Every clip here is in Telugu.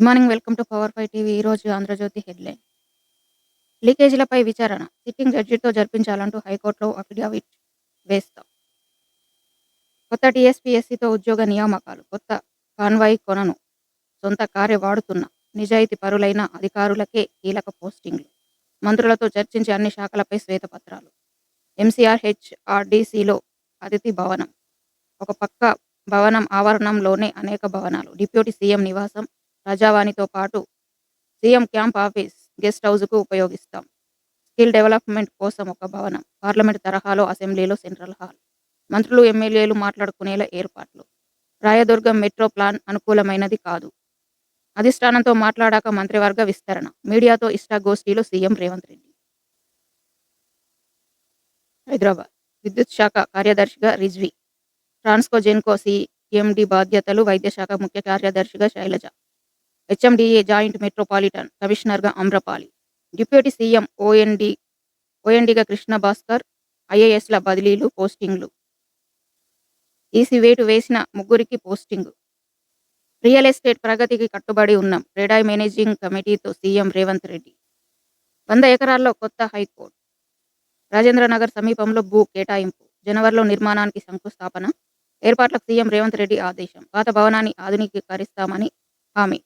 Good morning welcome to power five TV. ఈరోజు ఆంధ్రజ్యోతి హెడ్లైన్. లీకేజీలపై విచారణ. సిట్టింగ్ జడ్జితో జరిపించాలంటూ హైకోర్టులో అఫిడవిట్ వేస్తాం. కొత్త టీఎస్పీఎస్సీతో ఉద్యోగ నియామకాలు. కొత్త కాన్వాయ్ కొనను. సొంత కార్య వాడుతున్న. నిజాయితీ పరులైన అధికారులకే కీలక పోస్టింగ్లు. మంత్రులతో చర్చించి అన్ని శాఖలపై శ్వేతపత్రాలు. ఎంసీఆర్ హెచ్ఆర్డీసీలో అతిథి భవనం. ఒక పక్క భవనం ఆవరణంలోనే అనేక భవనాలు. డిప్యూటీ సీఎం నివాసం ప్రజావాణితో పాటు సీఎం క్యాంప్ ఆఫీస్ గెస్ట్ హౌస్కు ఉపయోగిస్తాం. స్కిల్ డెవలప్మెంట్ కోసం ఒక భవనం పార్లమెంట్ తరహాలో అసెంబ్లీలో సెంట్రల్ హాల్. మంత్రులు ఎమ్మెల్యేలు మాట్లాడుకునేలా ఏర్పాట్లు. రాయదుర్గం మెట్రో ప్లాన్ అనుకూలమైనది కాదు. అధిష్టానంతో మాట్లాడాక మంత్రివర్గ విస్తరణ. మీడియాతో ఇష్టాగోష్ఠిలో సీఎం రేవంత్ రెడ్డి. హైదరాబాద్. విద్యుత్ శాఖ కార్యదర్శిగా రిజ్వి. ట్రాన్స్కో జెన్కో సిఎండి బాధ్యతలు వైద్యశాఖ ముఖ్య కార్యదర్శిగా శైలజ. హెచ్ఎండిఏ జాయింట్ మెట్రోపాలిటన్ కమిషనర్గా అమ్రపాలి డిప్యూటీ సీఎం ఓఎన్డి ఓఎన్డిగా కృష్ణ భాస్కర్ ఐఏఎస్ల బదిలీలు పోస్టింగ్లు. ఈసీ వేటు వేసిన ముగ్గురికి పోస్టింగ్. రియల్ ఎస్టేట్ ప్రగతికి కట్టుబడి ఉన్నాం రెడాయ్ మేనేజింగ్ కమిటీతో సీఎం రేవంత్ రెడ్డి. వంద ఎకరాల్లో కొత్త హైకోర్టు. రాజేంద్రనగర్ సమీపంలో భూ కేటాయింపు. జనవరిలో నిర్మాణానికి శంకుస్థాపన. ఏర్పాట్లకు సీఎం రేవంత్ రెడ్డి ఆదేశం. పాత భవనాన్ని ఆధునీకరిస్తామని హామీ.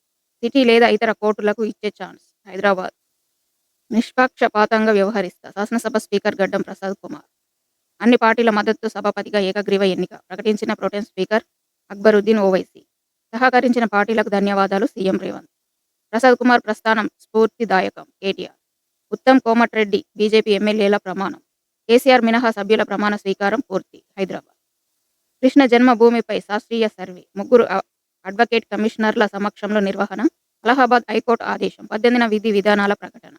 సిటీ లేదా ఇతర కోర్టులకు ఇచ్చే ఛాన్స్. హైదరాబాద్. నిష్పక్షపాతంగా వ్యవహరిస్తా. శాసనసభ స్పీకర్ గడ్డం ప్రసాద్ కుమార్. అన్ని పార్టీల మద్దతు సభాపతిగా ఏకగ్రీవ ఎన్నిక. ప్రకటించిన ప్రోటీన్ స్పీకర్ అక్బరుద్దీన్ ఓవైసీ. సహకరించిన పార్టీలకు ధన్యవాదాలు సీఎం రేవంత్. ప్రసాద్ కుమార్ ప్రస్థానం స్ఫూర్తిదాయకం. కేటీఆర్. ఉత్తమ్ కోమటిరెడ్డి బీజేపీ ఎమ్మెల్యేల ప్రమాణం. కేసీఆర్ మినహా సభ్యుల ప్రమాణ స్వీకారం పూర్తి. హైదరాబాద్. కృష్ణ జన్మభూమిపై శాస్త్రీయ సర్వే. ముగ్గురు అడ్వకేట్ కమిషనర్ల సమక్షంలో నిర్వహణ అలహాబాద్ హైకోర్టు ఆదేశం. పద్దెనిమిదిన విధి విధానాల ప్రకటన.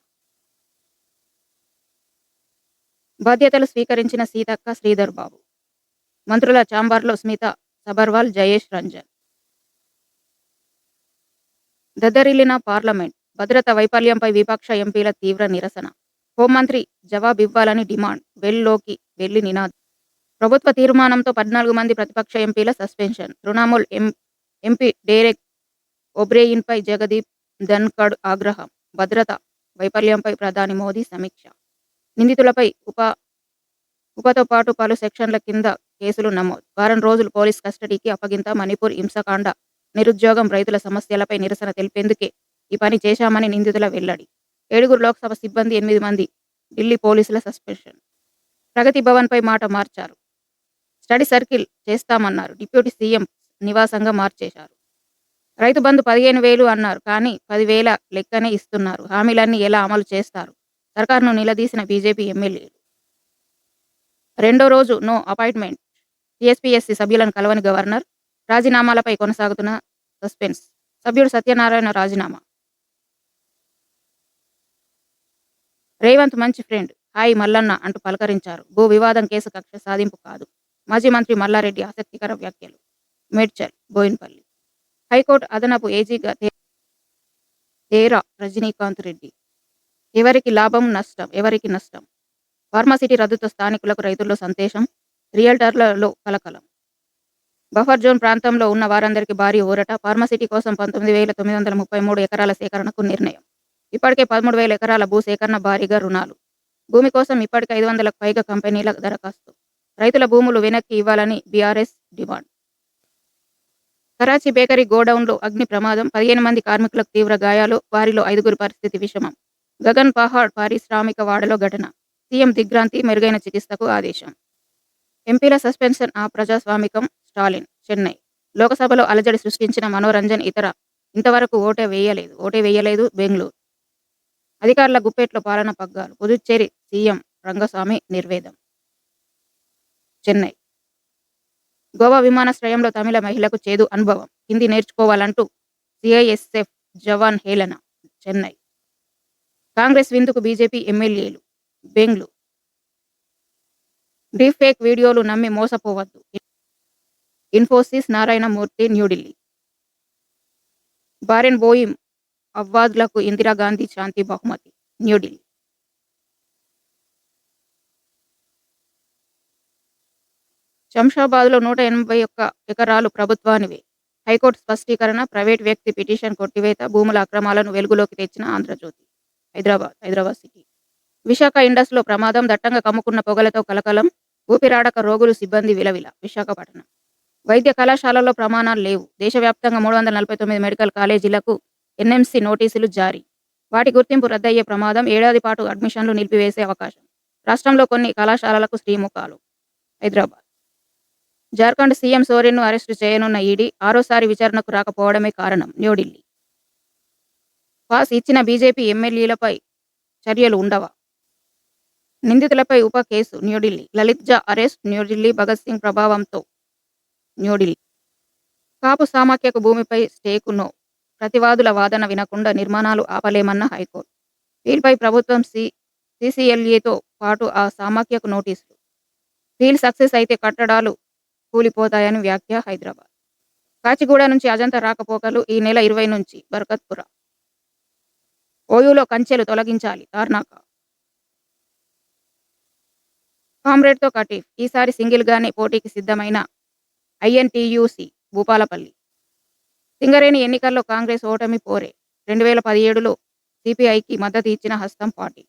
బాధ్యతలు స్వీకరించిన సీతక్క శ్రీధర్ బాబు. మంత్రుల చాంబర్లో స్మిత సబర్వాల్ జయేష్ రంజన్. దద్దరిల్లిన పార్లమెంట్. భద్రత వైఫల్యంపై విపక్ష ఎంపీల తీవ్ర నిరసన. హోంమంత్రి జవాబివ్వాలని డిమాండ్. వెల్లోకి వెళ్ళి నినాదం. ప్రభుత్వ తీర్మానంతో పద్నాలుగు మంది ప్రతిపక్ష ఎంపీల suspension. Trinamool M MP Derek ఒబ్రేయిన్పై Jagdeep Dhankhar ఆగ్రహం భద్రత వైఫల్యంపై ప్రధాని మోదీ సమీక్ష. నిందితులపై ఉప ఉపతో పాటు పలు సెక్షన్ల కింద కేసులు నమోదు. వారం రోజులు పోలీస్ కస్టడీకి అప్పగింత మణిపూర్ హింసకాండ నిరుద్యోగం రైతుల సమస్యలపై నిరసన తెలిపేందుకే ఈ పని చేశామని నిందితుల వెల్లడి. ఏడుగురు లోక్సభ సిబ్బంది ఎనిమిది మంది ఢిల్లీ పోలీసుల సస్పెన్షన్. ప్రగతి భవన్పై మాట మార్చారు. స్టడీ సర్కిల్ చేస్తామన్నారు. డిప్యూటీ సీఎం నివాసంగా మార్చేశారు. రైతు బంధు పదిహేను వేలు అన్నారు. కానీ పదివేల లెక్కనే ఇస్తున్నారు. హామీలన్నీ ఎలా అమలు చేస్తారు? సర్కారును నిలదీసిన బీజేపీ ఎమ్మెల్యేలు. రెండో రోజు నో అపాయింట్మెంట్. టీఎస్పీఎస్సీ సభ్యులను కలవని గవర్నర్. రాజీనామాలపై కొనసాగుతున్న సస్పెన్స్. సభ్యుడు సత్యనారాయణ రాజీనామా. రేవంత్ మంచి ఫ్రెండ్. హాయ్ మల్లన్న అంటూ పలకరించారు. భూ వివాదం కేసు కక్ష సాధింపు కాదు. మాజీ మంత్రి మల్లారెడ్డి ఆసక్తికర వ్యాఖ్యలు. మేడ్చల్ బోయిన్పల్లి. హైకోర్టు అదనపు ఏజీగా తేరా రజనీకాంత్ రెడ్డి. ఎవరికి లాభం నష్టం ఎవరికి నష్టం? ఫార్మాసిటీ రద్దుతో స్థానికులకు రైతుల్లో సంతోషం రియల్టర్లలో కలకలం. బఫర్ జోన్ ప్రాంతంలో ఉన్న వారందరికీ భారీ ఊరట ఫార్మాసిటీ కోసం పంతొమ్మిది వేల తొమ్మిది వందల ముప్పై మూడు ఎకరాల సేకరణకు నిర్ణయం. ఇప్పటికే పదమూడు వేల ఎకరాల భూ సేకరణ భారీగా రుణాలు. భూమి కోసం ఇప్పటికే ఐదు వందలకు పైగా కంపెనీల దరఖాస్తు. రైతుల భూములు వెనక్కి ఇవ్వాలని బీఆర్ఎస్ డిమాండ్. కరాచీ బేకరీ గోడౌన్లో అగ్ని ప్రమాదం పదిహేను మంది కార్మికులకు తీవ్ర గాయాలు వారిలో ఐదుగురు పరిస్థితి విషమం. గగన్ పహాడ్ పారిశ్రామిక వాడలో ఘటన. సీఎం దిగ్రాంతి మెరుగైన చికిత్సకు ఆదేశం. ఎంపీల సస్పెన్షన్ ఆ ప్రజాస్వామికం స్టాలిన్ చెన్నై. లోకసభలో అలజడి సృష్టించిన మనోరంజన్ ఇతర ఇంతవరకు ఓటే వేయలేదు ఓటే వేయలేదు బెంగళూరు. అధికారుల గుప్పెట్లో పాలన పగ్గాలు. పుదుచ్చేరి సీఎం రంగస్వామి నిర్వేదం. చెన్నై. గోవా విమానాశ్రయంలో తమిళ మహిళకు చేదు అనుభవం. హిందీ నేర్చుకోవాలంటూ సిఐఎస్ఎఫ్ జవాన్ హేళన చెన్నై. కాంగ్రెస్ విందుకు బీజేపీ ఎమ్మెల్యేలు బెంగళూరు. డీఫేక్ ఫేక్ వీడియోలు నమ్మి మోసపోవద్దు. ఇన్ఫోసిస్ నారాయణమూర్తి న్యూఢిల్లీ. బారెన్ బోయిం అవ్వాద్లకు ఇందిరాగాంధీ శాంతి బహుమతి న్యూఢిల్లీ. శంషాబాద్లో నూట ఎనభై ఒక్క ఎకరాలు ప్రభుత్వానివే. హైకోర్టు స్పష్టీకరణ ప్రైవేట్ వ్యక్తి పిటిషన్ కొట్టివేత భూముల అక్రమాలను వెలుగులోకి తెచ్చిన ఆంధ్రజ్యోతి హైదరాబాద్ హైదరాబాద్ సిటీ. విశాఖ ఇండస్లో ప్రమాదం దట్టంగా కమ్ముకున్న పొగలతో కలకలం ఊపిరాడక రోగులు సిబ్బంది విలవిల విశాఖపట్నం. వైద్య కళాశాలల్లో ప్రమాణాలు లేవు. దేశవ్యాప్తంగా మూడు వందల నలభై తొమ్మిది మెడికల్ కాలేజీలకు ఎన్ఎంసీ నోటీసులు జారీ. వాటి గుర్తింపు రద్దయ్యే ప్రమాదం ఏడాది పాటు అడ్మిషన్లు నిలిపివేసే అవకాశం. రాష్ట్రంలో కొన్ని కళాశాలలకు శ్రీముఖాలు. హైదరాబాద్. జార్ఖండ్ సీఎం సోరెన్ను అరెస్టు చేయనున్న ఈడీ ఆరోసారి విచారణకు రాకపోవడమే కారణం. న్యూఢిల్లీ. పాస్ ఇచ్చిన బీజేపీ ఎమ్మెల్యేలపై చర్యలు ఉండవా? నిందితులపై ఉప కేసు న్యూఢిల్లీ. లలిత్ జా అరెస్ట్ న్యూఢిల్లీ భగత్ సింగ్ ప్రభావంతో న్యూఢిల్లీ. కాపు సామాఖ్యకు భూమిపై స్టేకు నో. ప్రతివాదుల వాదన వినకుండా నిర్మాణాలు ఆపలేమన్న హైకోర్టు. వీల్పై ప్రభుత్వం సి సిసిఎల్ఏతో పాటు ఆ సామాఖ్యకు నోటీసులు. డీల్ సక్సెస్ అయితే కట్టడాలు కూలిపోతాయని వ్యాఖ్య హైదరాబాద్. కాచిగూడ నుంచి అజంతా రాకపోకలు ఈ నెల ఇరవై నుంచి బర్కత్పుర. ఓయూలో కంచెలు తొలగించాలి తార్నాక. కామ్రేడ్తో కటీఫ్ ఈసారి సింగిల్గానే పోటీకి సిద్ధమైన ఐఎన్టీయూసీ భూపాలపల్లి. సింగరేణి ఎన్నికల్లో కాంగ్రెస్ ఓటమి పోరే రెండు వేల పదిహేడులో సిపిఐకి మద్దతు ఇచ్చిన హస్తం పార్టీ.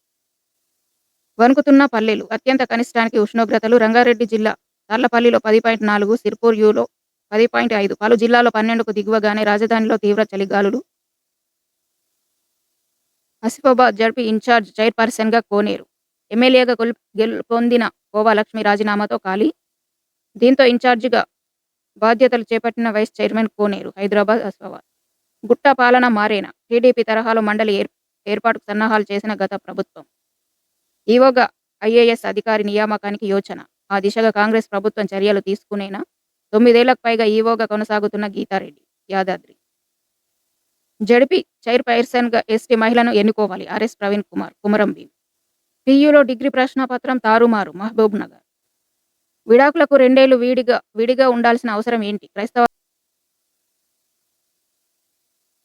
వణుకుతున్న పల్లెలు అత్యంత కనిష్టానికి ఉష్ణోగ్రతలు రంగారెడ్డి జిల్లా తర్లపల్లిలో పది పాయింట్ నాలుగు సిర్పూర్ యూలో పది పాయింట్ ఐదు పలు జిల్లాలో పన్నెండుకు దిగువగానే రాజధానిలో తీవ్ర చలిగాలులు. ఆసిఫాబాద్ జడ్పీ ఇన్ఛార్జ్ చైర్పర్సన్గా కోనేరు. ఎమ్మెల్యేగా గెలు గెలుపొందిన కోవాలక్ష్మి రాజీనామాతో ఖాళీ. దీంతో ఇన్ఛార్జిగా బాధ్యతలు చేపట్టిన వైస్ చైర్మన్ కోనేరు హైదరాబాద్ ఆసిఫాబాద్. గుట్ట పాలన మారేనా? టీడీపీ తరహాలో మండలి ఏర్ ఏర్పాటుకు సన్నాహాలు చేసిన గత ప్రభుత్వం. ఈవోగా ఐఏఎస్ అధికారి నియామకానికి యోచన. ఆ దిశగా కాంగ్రెస్ ప్రభుత్వం చర్యలు తీసుకునేనా? తొమ్మిదేళ్ళకు పైగా ఈవోగా కొనసాగుతున్న గీతారెడ్డి యాదాద్రి. జడిపి చైర్పర్సన్గా ఎస్టీ మహిళను ఎన్నుకోవాలి ఆర్ఎస్ ప్రవీణ్ కుమార్ కుమరం భీమ్. టీయూలో డిగ్రీ ప్రశ్నపత్రం తారుమారు మహబూబ్ నగర్. విడాకులకు రెండేళ్ళు వీడిగా విడిగా ఉండాల్సిన అవసరం ఏంటి? క్రైస్తవ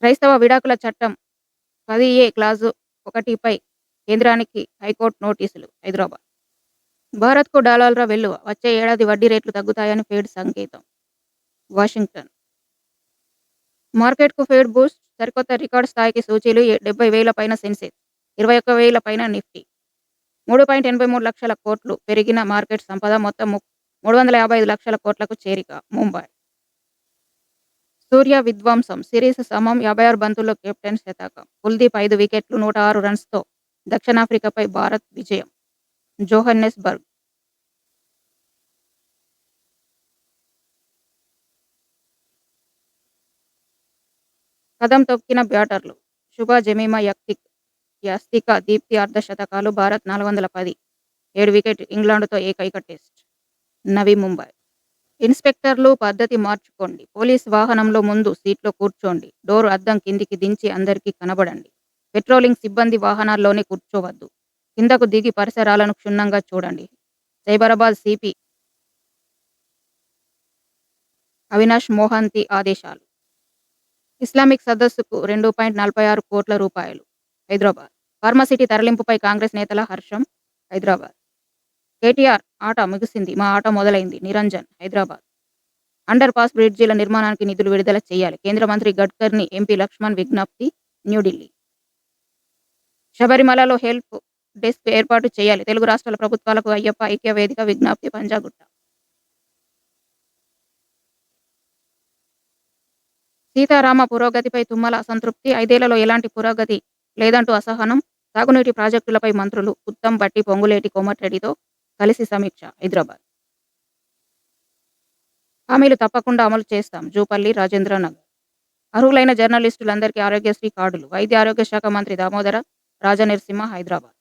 క్రైస్తవ విడాకుల చట్టం పది ఏ క్లాజు ఒకటిపై కేంద్రానికి హైకోర్టు నోటీసులు హైదరాబాద్. భారత్కు డాలర్ల వెల్లువ వచ్చే ఏడాది వడ్డీ రేట్లు తగ్గుతాయని ఫెడ్ సంకేతం. వాషింగ్టన్. మార్కెట్కు ఫెడ్ బూస్ట్ సరికొత్త రికార్డు స్థాయికి సూచీలు డెబ్బై వేల పైన సెన్సెక్స్ ఇరవై ఒక్క వేల పైన నిఫ్టీ. మూడు పాయింట్ ఎనభై మూడు లక్షల కోట్లు పెరిగిన మార్కెట్ సంపద మొత్తం ము- మూడు వందల యాభై ఐదు లక్షల కోట్లకు చేరిక ముంబై. సూర్య విధ్వంసం సిరీస్ సమం యాభై ఆరు బంతుల్లో కెప్టెన్ శతకం. కుల్దీప్ ఐదు వికెట్లు నూట ఆరు రన్స్తో దక్షిణాఫ్రికాపై భారత్ విజయం. జోహన్నెస్బర్గ్ కదం తొక్కిన బ్యాటర్లు శుభ జమీమా యక్తిక్ యాస్తిక దీప్తి అర్ధ శతకాలు భారత్ నాలుగు వందల పది. ఏడు వికెట్ ఇంగ్లాండ్తో ఏకైక టెస్ట్. నవీ ముంబై. ఇన్స్పెక్టర్లు పద్ధతి మార్చుకోండి. పోలీస్ వాహనంలో ముందు సీట్లో కూర్చోండి. డోర్ అద్దం కిందికి దించి అందరికీ కనబడండి. పెట్రోలింగ్ సిబ్బంది వాహనాల్లోనే కూర్చోవద్దు. కిందకు దిగి పరిసరాలను క్షుణ్ణంగా చూడండి. సైబరాబాద్ సిపి అవినాష్ మోహంతి ఆదేశాలు. ఇస్లామిక్ సదస్సుకు రెండు పాయింట్ నలభై ఆరు కోట్ల రూపాయలు. హైదరాబాద్. ఫార్మసిటీ తరలింపుపై కాంగ్రెస్ నేతల హర్షం. హైదరాబాద్. కేటీఆర్ ఆట ముగిసింది. మా ఆట మొదలైంది. నిరంజన్ హైదరాబాద్. అండర్ పాస్ బ్రిడ్జీల నిర్మాణానికి నిధులు విడుదల చేయాలి. కేంద్ర మంత్రి గడ్కర్ని ఎంపీ లక్ష్మణ్ విజ్ఞప్తి న్యూఢిల్లీ శబరిమలలో హెల్ప్ డెస్క్ ఏర్పాటు చేయాలి. తెలుగు రాష్ట్రాల ప్రభుత్వాలకు అయ్యప్ప ఐక్య వేదిక విజ్ఞప్తి పంజాగుట్ట. సీతారామ పురోగతిపై తుమ్మల అసంతృప్తి ఐదేళ్ళలో ఎలాంటి పురోగతి లేదంటూ అసహనం సాగునీటి ప్రాజెక్టులపై మంత్రులు ఉత్తమ్ బట్టి పొంగులేటి కోమటిరెడ్డితో కలిసి సమీక్ష హైదరాబాద్. హామీలు తప్పకుండా అమలు చేస్తాం జూపల్లి రాజేంద్రనగర్. అర్హులైన జర్నలిస్టులందరికీ ఆరోగ్యశ్రీ కార్డులు వైద్య ఆరోగ్య శాఖ మంత్రి దామోదర రాజనరసింహ హైదరాబాద్.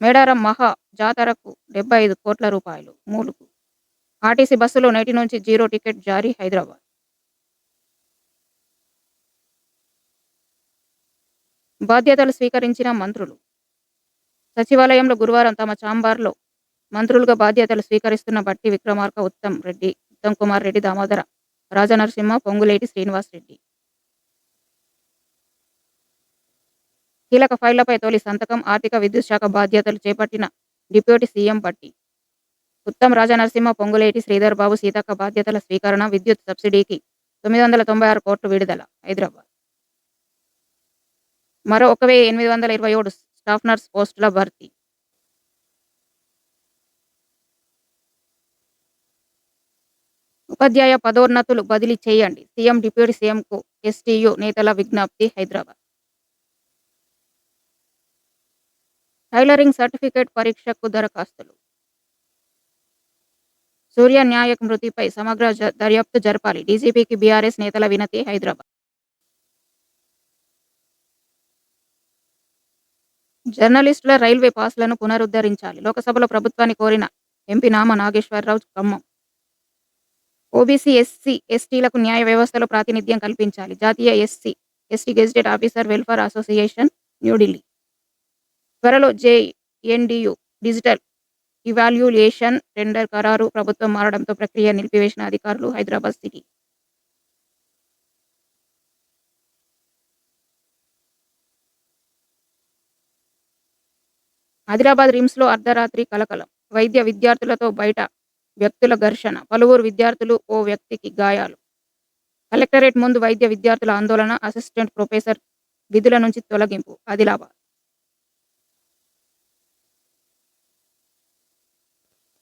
మేడారం మహా జాతరకు డెబ్బై ఐదు కోట్ల రూపాయలు మూలుగు. ఆర్టీసీ బస్సులో నేటి నుంచి జీరో టికెట్ జారీ హైదరాబాద్. బాధ్యతలు స్వీకరించిన మంత్రులు. సచివాలయంలో గురువారం తమ చాంబార్లో మంత్రులుగా బాధ్యతలు స్వీకరిస్తున్న బట్టి విక్రమార్క ఉత్తమ్ రెడ్డి ఉత్తమ్ కుమార్ రెడ్డి దామోదర రాజనరసింహ పొంగులేటి శ్రీనివాస్ రెడ్డి. కీలక ఫైళ్ళపై తొలి సంతకం ఆర్థిక విద్యుత్ శాఖ బాధ్యతలు చేపట్టిన డిప్యూటీ సీఎం పట్టి. ఉత్తమ్ రాజనరసింహ పొంగులేటి శ్రీధర్ బాబు సీతక్క బాధ్యతల స్వీకరణ విద్యుత్ సబ్సిడీకి తొమ్మిది వందల తొంభై ఆరు కోట్లు విడుదల హైదరాబాద్. మరో ఒక వెయ్యి ఎనిమిది వందల ఇరవై ఏడు స్టాఫ్ నర్స్ పోస్టుల భర్తీ. ఉపాధ్యాయ పదోన్నతులు బదిలీ చేయండి. సీఎం డిప్యూటీ సీఎంకు ఎస్టీయు నేతల విజ్ఞప్తి హైదరాబాద్. టైలరింగ్ సర్టిఫికేట్ పరీక్షకు దరఖాస్తులు. సూర్య న్యాయక్ మృతిపై సమగ్ర దర్యాప్తు జరపాలి. డీజీపీకి బీఆర్ఎస్ నేతల వినతి హైదరాబాద్. జర్నలిస్టుల రైల్వే పాస్లను పునరుద్ధరించాలి. లోకసభలో ప్రభుత్వాన్ని కోరిన ఎంపీ నామ నాగేశ్వరరావు ఖమ్మం. ఓబీసీ ఎస్సీ ఎస్టీలకు న్యాయ వ్యవస్థలో ప్రాతినిధ్యం కల్పించాలి. జాతీయ SC ST gazetted officer welfare association New Delhi త్వరలో జేఎన్డియు డిజిటల్ ఇవాల్యుయేషన్ టెండర్ ఖరారు ప్రభుత్వం మారడంతో ప్రక్రియ నిలిపివేసిన అధికారులు హైదరాబాద్ సిటీ. ఆదిలాబాద్ రిమ్స్లో అర్ధరాత్రి కలకలం. వైద్య విద్యార్థులతో బయట వ్యక్తుల ఘర్షణ. పలువురు విద్యార్థులు ఓ వ్యక్తికి గాయాలు. కలెక్టరేట్ ముందు వైద్య విద్యార్థుల ఆందోళన అసిస్టెంట్ ప్రొఫెసర్ విధుల నుంచి తొలగింపు. ఆదిలాబాద్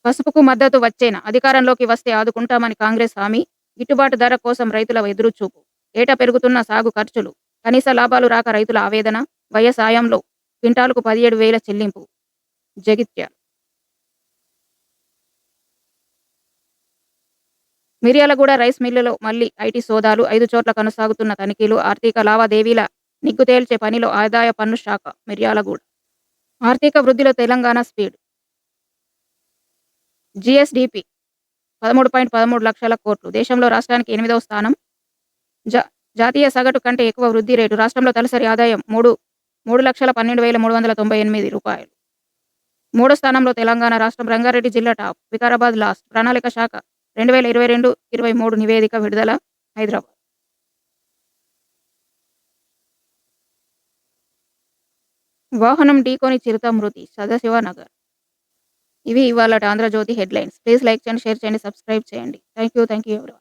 పసుపుకు మద్దతు వచ్చేనా? అధికారంలోకి వస్తే ఆదుకుంటామని కాంగ్రెస్ హామీ. గిట్టుబాటు ధర కోసం రైతుల ఎదురుచూపు. ఏటా పెరుగుతున్న సాగు ఖర్చులు. కనీస లాభాలు రాక రైతుల ఆవేదన. వ్యవసాయంలో క్వింటాలకు పదిహేడు వేల చెల్లింపు. జగిత్యాల. మిర్యాలగూడ రైస్ మిల్లులో మళ్ళీ ఐటీ సోదాలు. ఐదు చోట్ల కొనసాగుతున్న తనిఖీలు. ఆర్థిక లావాదేవీల నిగ్గు తేల్చే పనిలో ఆదాయ పన్ను శాఖ. మిర్యాలగూడ. ఆర్థిక వృద్ధిలో తెలంగాణ స్పీడ్. జిఎస్డిపి పదమూడు పాయింట్ పదమూడు లక్షల కోట్లు. దేశంలో రాష్ట్రానికి ఎనిమిదవ స్థానం. జా జాతీయ సగటు కంటే ఎక్కువ వృద్ధి రేటు. రాష్ట్రంలో తలసరి ఆదాయం మూడు మూడు లక్షల పన్నెండు వేల మూడు వందల తొంభై ఎనిమిది రూపాయలు. మూడో స్థానంలో తెలంగాణ రాష్ట్రం రంగారెడ్డి జిల్లా టాప్. వికారాబాద్ లాస్ట్. ప్రణాళిక శాఖ రెండు వేల ఇరవై రెండు ఇరవై మూడు నివేదిక విడుదల హైదరాబాద్. వాహనం ఢీకొని చిరుత మృతి. సదాశివనగర్. ఇవి ఇవాళ ఆంధ్రజ్యోతి హెడ్లైన్స్. ప్లీజ్ లైక్ చేయండి షేర్ చేయండి సబ్స్క్రైబ్ చేయండి. థ్యాంక్ యూ థ్యాంక్ యూ ఎవరి